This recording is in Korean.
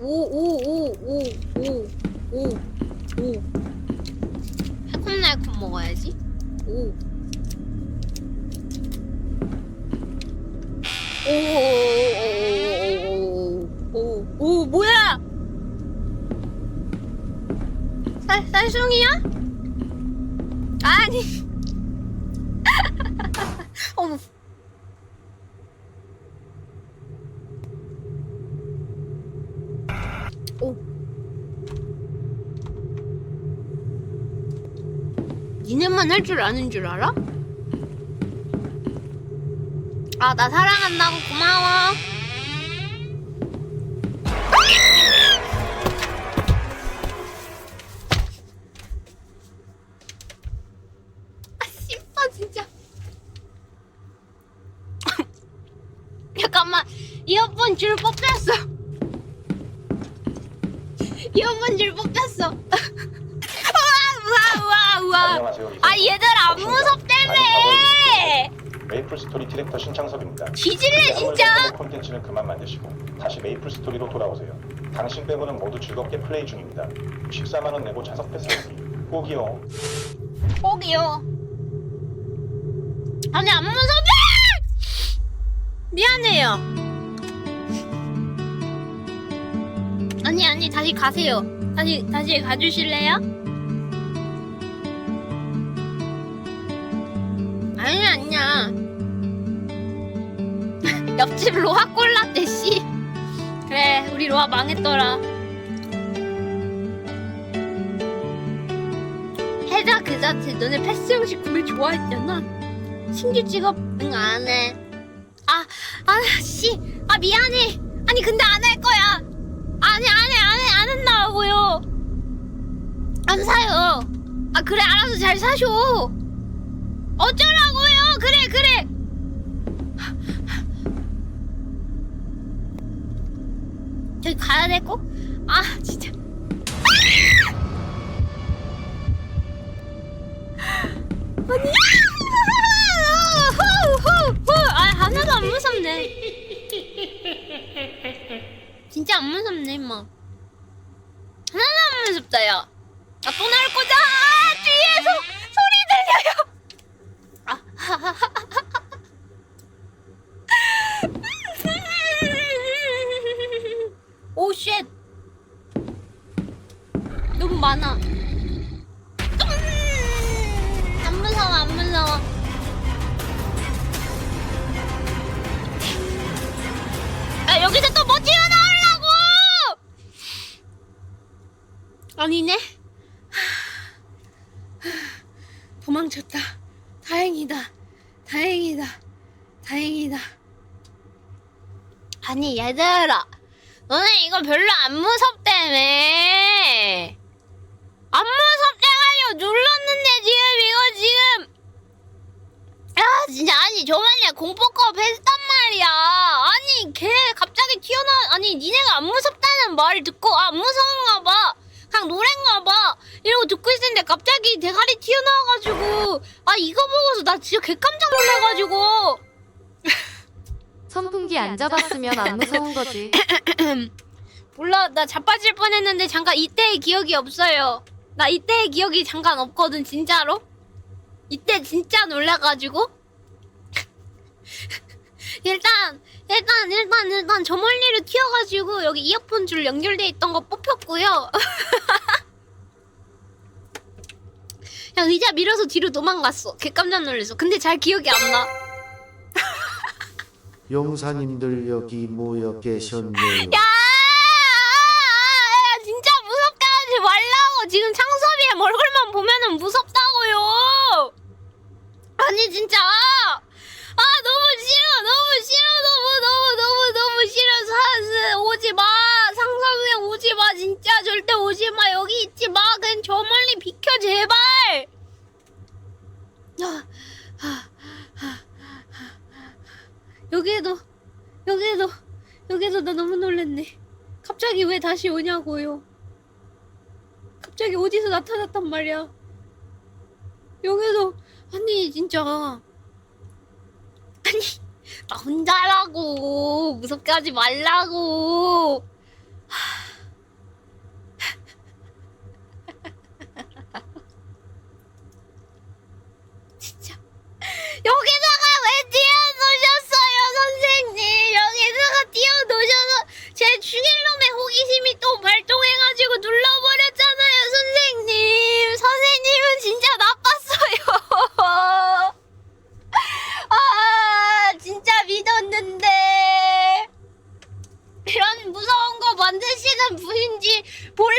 오오오오오오오 새콤달콤 먹어야지 오 오오오오오오 뭐야 쌀 쌀송이야? 아니 어머 오 니네만 할 줄 아는 줄 알아? 아, 나 사랑한다고 고마워. 아, 씨발, 진짜. 잠깐만, 이어폰 줄 뽑혔어. 이어폰 줄 뽑혔어. 우와, 우와, 우와, 우와. 안녕하세요. 아, 얘들 안 무섭다며! 메이플 스토리 디렉터 신창섭입니다. 뒤질래, 진짜! 콘텐츠는 그만 만드시고 다시 메이플 스토리로 돌아오세요. 당신 빼고는 모두 즐겁게 플레이 중입니다. 14만 원 내고 좌석 패스하기 꼭이요. 꼭이요. 아니 안 무섭다. 미안해요. 아니 아니 다시 가세요. 다시 다시 가주실래요? 아니 아니야. 옆집 로아 꼴랐대 씨. 그래 우리 로아 망했더라. 해자 그 자체 너네 패스 형식 구매 좋아했잖아 신규 직업 응 안 해 아, 아아씨 아 미안해 아니 근데 안 할 거야 안 한다고요. 안 사요. 아 그래 알아서 잘 사쇼 어쩌라고요? 그래 그래. 저기 가야 되고 아 진짜. 아니! 아 하나도 안 무섭네. 진짜 안 무섭네 임마 하나도 안 무섭다 야아또 나올 거다 아, 뒤에서 소리 들려요. 아 오쉣. 너무 많아. 안 무서워 안 무서워. 아 여기서 또뭐 튀어나오려고 아니네? 도망쳤다. 다행이다. 다행이다. 다행이다. 아니 얘들아. 너네 이거 별로 안 무섭다며. 안 무섭대가지고 눌렀는데 지금 이거 지금. 아 진짜. 아니 저만이야. 공포컵 했단 말이야. 아니 걔 갑자기 튀어나 아니 니네가 안 무섭다는 말을 듣고 아, 안 무서운가 봐 그냥 노래인가 봐. 이러고 듣고 있었는데 갑자기 대가리 튀어나와가지고 아 이거 보고서 나 진짜 개깜짝 놀라가지고. 선풍기 안 잡았으면 안 무서운 거지. 몰라 나 자빠질 뻔했는데 잠깐 이때의 기억이 없어요. 나 이때의 기억이 잠깐 없거든 진짜로. 이때 진짜 놀라가지고. 일단 일단 일단 일단 저 멀리로 튀어가지고 여기 이어폰 줄 연결돼 있던 거 뽑혔고요 그냥 의자 밀어서 뒤로 도망갔어 개 깜짝 놀랐어 근데 잘 기억이 안 나 용사님들 여기 모여 계셨네요. 야! 야, 진짜 무섭게 하지 말라고. 지금 창섭이 형 얼굴만 보면은 무섭다고요. 아니 진짜. 아 너무 싫어, 너무 싫어, 너무 너무 너무 너무 싫어. 사 오지 마. 상섭이 형 오지 마. 진짜 절대 오지 마. 여기 있지 마. 그냥 저 멀리 비켜 제발. 아, 아, 아, 아. 여기에도 여기에도 여기에도 나 너무 놀랬네. 갑자기 왜 다시 오냐고요. 갑자기 어디서 나타났단 말이야. 여기도 아니 진짜 아니 나 혼자라고 무섭게 하지 말라고. 하, 여기다가 왜 띄워놓으셨어요, 선생님? 여기다가 띄워놓으셔서 제 죽일놈의 호기심이 또 발동해가지고 눌러버렸잖아요, 선생님. 선생님은 진짜 나빴어요. 아, 진짜 믿